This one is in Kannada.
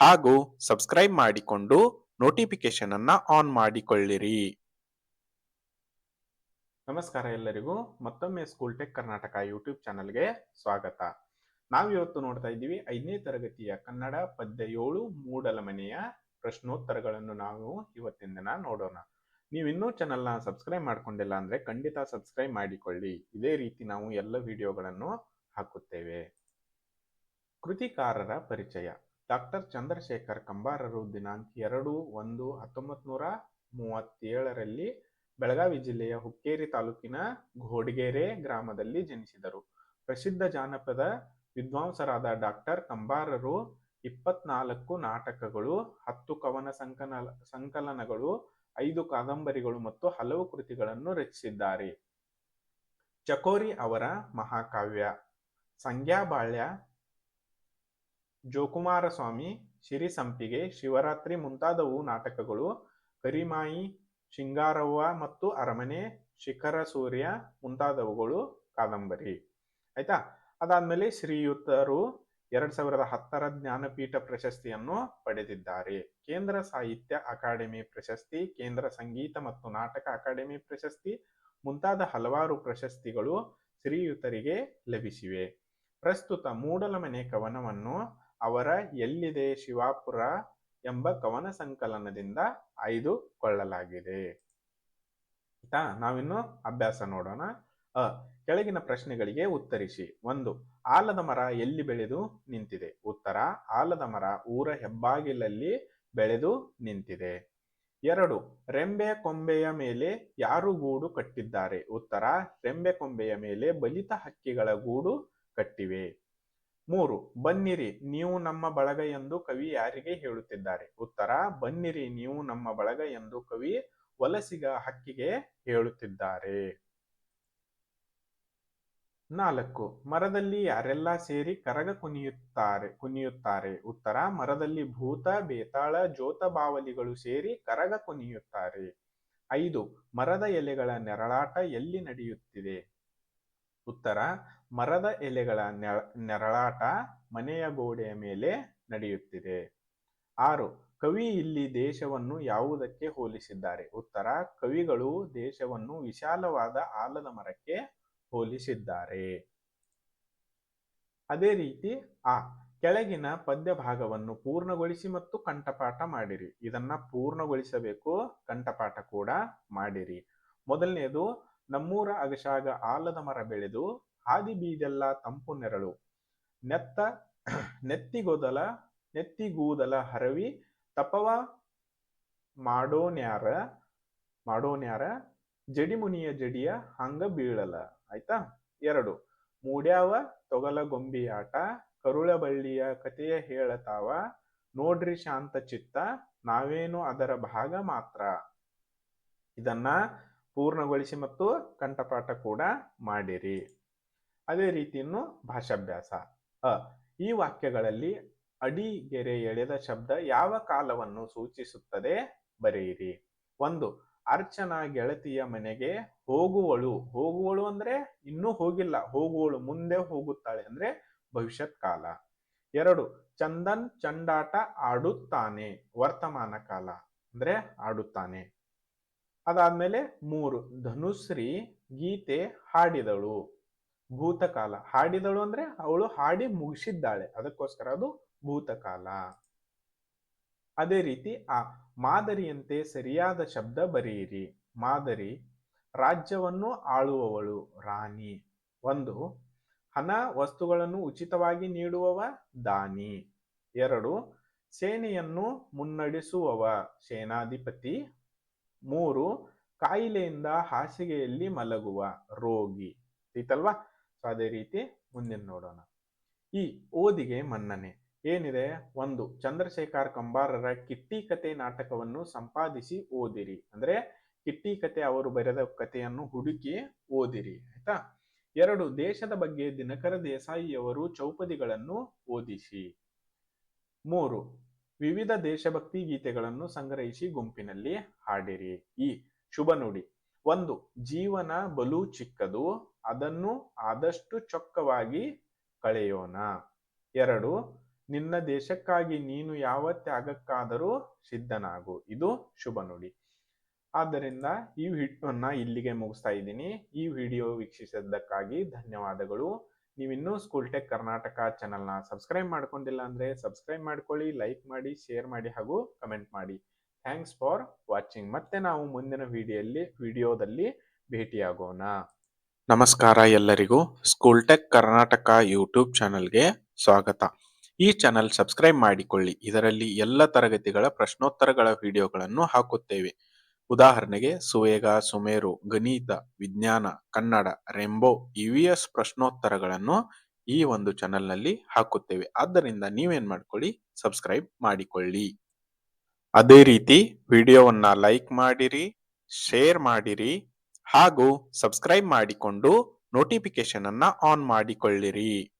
ಹಾಗೂ ಸಬ್ಸ್ಕ್ರೈಬ್ ಮಾಡಿಕೊಂಡು ನೋಟಿಫಿಕೇಶನ್ ಅನ್ನ ಆನ್ ಮಾಡಿಕೊಳ್ಳಿರಿ. ನಮಸ್ಕಾರ ಎಲ್ಲರಿಗೂ. ಮತ್ತೊಮ್ಮೆ ಸ್ಕೂಲ್ ಟೆಕ್ ಕರ್ನಾಟಕ ಯೂಟ್ಯೂಬ್ ಚಾನಲ್ಗೆ ಸ್ವಾಗತ. ನಾವಿವತ್ತು ನೋಡ್ತಾ ಇದ್ದೀವಿ ಐದನೇ ತರಗತಿಯ ಕನ್ನಡ ಪದ್ಯ ಏಳು ಮೂಡಲ ಮನೆಯ ಪ್ರಶ್ನೋತ್ತರಗಳನ್ನು ನಾವು ಇವತ್ತಿನ ದಿನ ನೋಡೋಣ. ನೀವು ಇನ್ನೂ ಚಾನಲ್ನ ಸಬ್ಸ್ಕ್ರೈಬ್ ಮಾಡ್ಕೊಂಡಿಲ್ಲ ಅಂದ್ರೆ ಖಂಡಿತ ಸಬ್ಸ್ಕ್ರೈಬ್ ಮಾಡಿಕೊಳ್ಳಿ. ಇದೇ ರೀತಿ ನಾವು ಎಲ್ಲ ವಿಡಿಯೋಗಳನ್ನು ಹಾಕುತ್ತೇವೆ. ಕೃತಿಕಾರರ ಪರಿಚಯ. ಡಾಕ್ಟರ್ ಚಂದ್ರಶೇಖರ್ ಕಂಬಾರರು ದಿನಾಂಕ ಎರಡು ಒಂದು ಹತ್ತೊಂಬತ್ ನೂರ ಮೂವತ್ತೇಳರಲ್ಲಿ ಬೆಳಗಾವಿ ಜಿಲ್ಲೆಯ ಹುಕ್ಕೇರಿ ತಾಲೂಕಿನ ಘೋಡ್ಗೆರೆ ಗ್ರಾಮದಲ್ಲಿ ಜನಿಸಿದರು. ಪ್ರಸಿದ್ಧ ಜಾನಪದ ವಿದ್ವಾಂಸರಾದ ಡಾಕ್ಟರ್ ಕಂಬಾರರು ಇಪ್ಪತ್ನಾಲ್ಕು ನಾಟಕಗಳು, ಹತ್ತು ಕವನ ಸಂಕಲ ಸಂಕಲನಗಳು, ಐದು ಕಾದಂಬರಿಗಳು ಮತ್ತು ಹಲವು ಕೃತಿಗಳನ್ನು ರಚಿಸಿದ್ದಾರೆ. ಚಕೋರಿ ಅವರ ಮಹಾಕಾವ್ಯ ಸಂಗ್ಯಾಬಾಳ್ಯ ಜೋಕುಮಾರಸ್ವಾಮಿ ಸಿರಿಸಂಪಿಗೆ ಶಿವರಾತ್ರಿ ಮುಂತಾದವು ನಾಟಕಗಳು, ಕರಿಮಾಯಿ, ಶಿಂಗಾರವ್ವ ಮತ್ತು ಅರಮನೆ, ಶಿಖರ ಸೂರ್ಯ ಮುಂತಾದವುಗಳು ಕಾದಂಬರಿ. ಆಯ್ತಾ? ಅದಾದ್ಮೇಲೆ ಶ್ರೀಯುತರು ಎರಡ್ ಸಾವಿರದ ಹತ್ತರ ಜ್ಞಾನಪೀಠ ಪ್ರಶಸ್ತಿಯನ್ನು ಪಡೆದಿದ್ದಾರೆ. ಕೇಂದ್ರ ಸಾಹಿತ್ಯ ಅಕಾಡೆಮಿ ಪ್ರಶಸ್ತಿ, ಕೇಂದ್ರ ಸಂಗೀತ ಮತ್ತು ನಾಟಕ ಅಕಾಡೆಮಿ ಪ್ರಶಸ್ತಿ ಮುಂತಾದ ಹಲವಾರು ಪ್ರಶಸ್ತಿಗಳು ಶ್ರೀಯುತರಿಗೆ ಲಭಿಸಿವೆ. ಪ್ರಸ್ತುತ ಮೂಡಲಮನೆ ಕವನವನ್ನು ಅವರ ಎಲ್ಲಿದೆ ಶಿವಾಪುರ ಎಂಬ ಕವನ ಸಂಕಲನದಿಂದ ಆಯ್ದುಕೊಳ್ಳಲಾಗಿದೆ. ಆಯ್ತಾ? ನಾವಿನ್ನು ಅಭ್ಯಾಸ ನೋಡೋಣ. ಅ, ಕೆಳಗಿನ ಪ್ರಶ್ನೆಗಳಿಗೆ ಉತ್ತರಿಸಿ. ಒಂದು, ಆಲದ ಮರ ಎಲ್ಲಿ ಬೆಳೆದು ನಿಂತಿದೆ? ಉತ್ತರ, ಆಲದ ಮರ ಊರ ಹೆಬ್ಬಾಗಿಲಲ್ಲಿ ಬೆಳೆದು ನಿಂತಿದೆ. ಎರಡು, ರೆಂಬೆ ಕೊಂಬೆಯ ಮೇಲೆ ಯಾರು ಗೂಡು ಕಟ್ಟಿದ್ದಾರೆ? ಉತ್ತರ, ರೆಂಬೆ ಕೊಂಬೆಯ ಮೇಲೆ ಬಲಿತ ಹಕ್ಕಿಗಳ ಗೂಡು ಕಟ್ಟಿವೆ. ಮೂರು, ಬನ್ನಿರಿ, ನೀವು ನಮ್ಮ ಬಳಗ ಎಂದು ಕವಿ ಯಾರಿಗೆ ಹೇಳುತ್ತಿದ್ದಾರೆ? ಉತ್ತರ, ಬನ್ನಿರಿ, ನೀವು ನಮ್ಮ ಬಳಗ ಎಂದು ಕವಿ ವಲಸಿಗ ಹಕ್ಕಿಗೆ ಹೇಳುತ್ತಿದ್ದಾರೆ. ನಾಲ್ಕು, ಮರದಲ್ಲಿ ಯಾರೆಲ್ಲ ಸೇರಿ ಕರಗ ಕುಣಿಯುತ್ತಾರೆ ಕುಣಿಯುತ್ತಾರೆ? ಉತ್ತರ, ಮರದಲ್ಲಿ ಭೂತ, ಬೇತಾಳ ಜೋತ ಬಾವಲಿಗಳು ಸೇರಿ ಕರಗ ಕುಣಿಯುತ್ತಾರೆ. ಐದು, ಮರದ ಎಲೆಗಳ ನೆರಳಾಟ ಎಲ್ಲಿ ನಡೆಯುತ್ತಿದೆ? ಉತ್ತರ, ಮರದ ಎಲೆಗಳ ನೆರಳಾಟ ಮನೆಯ ಗೋಡೆಯ ಮೇಲೆ ನಡೆಯುತ್ತಿದೆ. ಆರು, ಕವಿ ಇಲ್ಲಿ ದೇಶವನ್ನು ಯಾವುದಕ್ಕೆ ಹೋಲಿಸಿದ್ದಾರೆ? ಉತ್ತರ, ಕವಿಗಳು ದೇಶವನ್ನು ವಿಶಾಲವಾದ ಆಲದ ಮರಕ್ಕೆ ಹೋಲಿಸಿದ್ದಾರೆ. ಅದೇ ರೀತಿ, ಆ, ಕೆಳಗಿನ ಪದ್ಯ ಭಾಗವನ್ನು ಪೂರ್ಣಗೊಳಿಸಿ ಮತ್ತು ಕಂಠಪಾಠ ಮಾಡಿರಿ. ಇದನ್ನ ಪೂರ್ಣಗೊಳಿಸಬೇಕು, ಕಂಠಪಾಠ ಕೂಡ ಮಾಡಿರಿ. ಮೊದಲನೇದು ನಮ್ಮೂರ ಅಗಶಾಗ ಆಲದ ಮರ ಬೆಳೆದು ಹಾದಿ ಬೀದೆಲ್ಲ ತಂಪು ನೆರಳು. ನೆತ್ತ, ನೆತ್ತಿಗೊದಲ, ನೆತ್ತಿಗೂದಲ ಹರವಿ ತಪವ ಮಾಡೋನ್ಯಾರ ಮಾಡೋನ್ಯಾರ ಜಡಿಮುನಿಯ ಜಡಿಯ ಹಂಗ ಬೀಳಲ. ಆಯ್ತಾ? ಎರಡು. ಮೂಡ್ಯಾವ ತೊಗಲ ಗೊಂಬಿಯಾಟ ಕರುಳಬಳ್ಳಿಯ ಕಥೆಯ ಹೇಳತಾವ, ನೋಡ್ರಿ ಶಾಂತ ಚಿತ್ತ, ನಾವೇನು ಅದರ ಭಾಗ ಮಾತ್ರ. ಇದನ್ನ ಪೂರ್ಣಗೊಳಿಸಿ ಮತ್ತು ಕಂಠಪಾಠ ಕೂಡ ಮಾಡಿರಿ. ಅದೇ ರೀತಿ ಇನ್ನು ಭಾಷಾಭ್ಯಾಸ. ಅ, ಈ ವಾಕ್ಯಗಳಲ್ಲಿ ಅಡಿಗೆರೆ ಎಳೆದ ಶಬ್ದ ಯಾವ ಕಾಲವನ್ನು ಸೂಚಿಸುತ್ತದೆ ಬರೆಯಿರಿ. ಒಂದು, ಅರ್ಚನಾ ಗೆಳತಿಯ ಮನೆಗೆ ಹೋಗುವಳು. ಹೋಗುವಳು ಅಂದ್ರೆ ಇನ್ನೂ ಹೋಗಿಲ್ಲ. ಹೋಗುವಳು ಮುಂದೆ ಹೋಗುತ್ತಾಳೆ ಅಂದ್ರೆ ಭವಿಷ್ಯತ್ ಕಾಲ. ಎರಡು, ಚಂದನ್ ಚಂಡಾಟ ಆಡುತ್ತಾನೆ. ವರ್ತಮಾನ ಕಾಲ ಅಂದ್ರೆ ಆಡುತ್ತಾನೆ. ಅದಾದ್ಮೇಲೆ ಮೂರು, ಧನುಶ್ರೀ ಗೀತೆ ಹಾಡಿದಳು. ಭೂತಕಾಲ. ಹಾಡಿದಳು ಅಂದ್ರೆ ಅವಳು ಹಾಡಿ ಮುಗಿಸಿದ್ದಾಳೆ. ಅದಕ್ಕೋಸ್ಕರ ಅದು ಭೂತಕಾಲ. ಅದೇ ರೀತಿ ಆ ಮಾದರಿಯಂತೆ ಸರಿಯಾದ ಶಬ್ದ ಬರೆಯಿರಿ. ಮಾದರಿ, ರಾಜ್ಯವನ್ನು ಆಳುವವಳು, ರಾಣಿ. ಒಂದು, ಹಣ, ವಸ್ತುಗಳನ್ನು ಉಚಿತವಾಗಿ ನೀಡುವವ, ದಾನಿ. ಎರಡು, ಸೇನೆಯನ್ನು ಮುನ್ನಡೆಸುವವ, ಸೇನಾಧಿಪತಿ. ಮೂರು, ಕಾಯಿಲೆಯಿಂದ ಹಾಸಿಗೆಯಲ್ಲಿ ಮಲಗುವ ರೋಗಿ. ಐತಲ್ವಾ ಸೊ ಅದೇ ರೀತಿ ಮುಂದಿನ ನೋಡೋಣ. ಈ ಓದಿಗೆ ಮನ್ನಣೆ. ಏನಿದೆ? ಒಂದು, ಚಂದ್ರಶೇಖರ್ ಕಂಬಾರರ ಕಿಟ್ಟಿ ಕತೆ ನಾಟಕವನ್ನು ಸಂಪಾದಿಸಿ ಓದಿರಿ. ಅಂದ್ರೆ ಕಿಟ್ಟಿ ಕತೆ ಅವರು ಬರೆದ ಕಥೆಯನ್ನು ಹುಡುಕಿ ಓದಿರಿ, ಆಯ್ತಾ? ಎರಡು, ದೇಶದ ಬಗ್ಗೆ ದಿನಕರ ದೇಸಾಯಿಯವರು ಚೌಪದಿಗಳನ್ನು ಓದಿಸಿ. ಮೂರು ವಿವಿಧ ದೇಶಭಕ್ತಿ ಗೀತೆಗಳನ್ನು ಸಂಗ್ರಹಿಸಿ ಗುಂಪಿನಲ್ಲಿ ಹಾಡಿರಿ. ಈ ಶುಭ ನುಡಿ. ಒಂದು, ಜೀವನ ಬಲು ಚಿಕ್ಕದು, ಅದನ್ನು ಆದಷ್ಟು ಚೊಕ್ಕವಾಗಿ ಕಳೆಯೋಣ. ಎರಡು, ನಿನ್ನ ದೇಶಕ್ಕಾಗಿ ನೀನು ಯಾವ ತ್ಯಾಗಕ್ಕಾದರೂ ಸಿದ್ಧನಾಗು. ಇದು ಶುಭ ನುಡಿ. ಆದ್ದರಿಂದ ಈ ವಿಡಿಯೋನ ಇಲ್ಲಿಗೆ ಮುಗಿಸ್ತಾ ಇದ್ದೀನಿ. ಈ ವಿಡಿಯೋ ವೀಕ್ಷಿಸಿದ್ದಕ್ಕಾಗಿ ಧನ್ಯವಾದಗಳು. ನೀವಿನ್ನೂ ಸ್ಕೂಲ್ ಟೆಕ್ ಕರ್ನಾಟಕ ಚಾನಲ್ನ ಸಬ್ಸ್ಕ್ರೈಬ್ ಮಾಡ್ಕೊಂಡಿಲ್ಲ ಅಂದ್ರೆ ಸಬ್ಸ್ಕ್ರೈಬ್ ಮಾಡ್ಕೊಳ್ಳಿ ಲೈಕ್ ಮಾಡಿ ಶೇರ್ ಮಾಡಿ ಹಾಗೂ ಕಮೆಂಟ್ ಮಾಡಿ. ಥ್ಯಾಂಕ್ಸ್ ಫಾರ್ ವಾಚಿಂಗ್ ಮತ್ತೆ ನಾವು ಮುಂದಿನ ವಿಡಿಯೋಲ್ಲಿ, ವಿಡಿಯೋದಲ್ಲಿ ಭೇಟಿಯಾಗೋಣ. ನಮಸ್ಕಾರ ಎಲ್ಲರಿಗೂ. ಸ್ಕೂಲ್ ಟೆಕ್ ಕರ್ನಾಟಕ ಯೂಟ್ಯೂಬ್ ಚಾನಲ್ಗೆ ಸ್ವಾಗತ. ಈ ಚಾನಲ್ ಸಬ್ಸ್ಕ್ರೈಬ್ ಮಾಡಿಕೊಳ್ಳಿ. ಇದರಲ್ಲಿ ಎಲ್ಲ ತರಗತಿಗಳ ಪ್ರಶ್ನೋತ್ತರಗಳ ವಿಡಿಯೋಗಳನ್ನು ಹಾಕುತ್ತೇವೆ. ಉದಾಹರಣೆಗೆ ಸುವೇಗ, ಸುಮೇರು, ಗಣಿತ, ವಿಜ್ಞಾನ, ಕನ್ನಡ, ರೆಂಬೋ ಇವಿಎಸ್ ಪ್ರಶ್ನೋತ್ತರಗಳನ್ನು ಈ ಒಂದು ಚಾನಲ್ನಲ್ಲಿ ಹಾಕುತ್ತೇವೆ. ಆದ್ದರಿಂದ ನೀವೇನ್ ಮಾಡ್ಕೊಳ್ಳಿ? ಸಬ್ಸ್ಕ್ರೈಬ್ ಮಾಡಿಕೊಳ್ಳಿ. ಅದೇ ರೀತಿ ವಿಡಿಯೋವನ್ನ ಲೈಕ್ ಮಾಡಿರಿ, ಶೇರ್ ಮಾಡಿರಿ ಹಾಗೂ ಸಬ್ಸ್ಕ್ರೈಬ್ ಮಾಡಿಕೊಂಡು ನೋಟಿಫಿಕೇಶನ್ ಅನ್ನ ಆನ್ ಮಾಡಿಕೊಳ್ಳಿರಿ.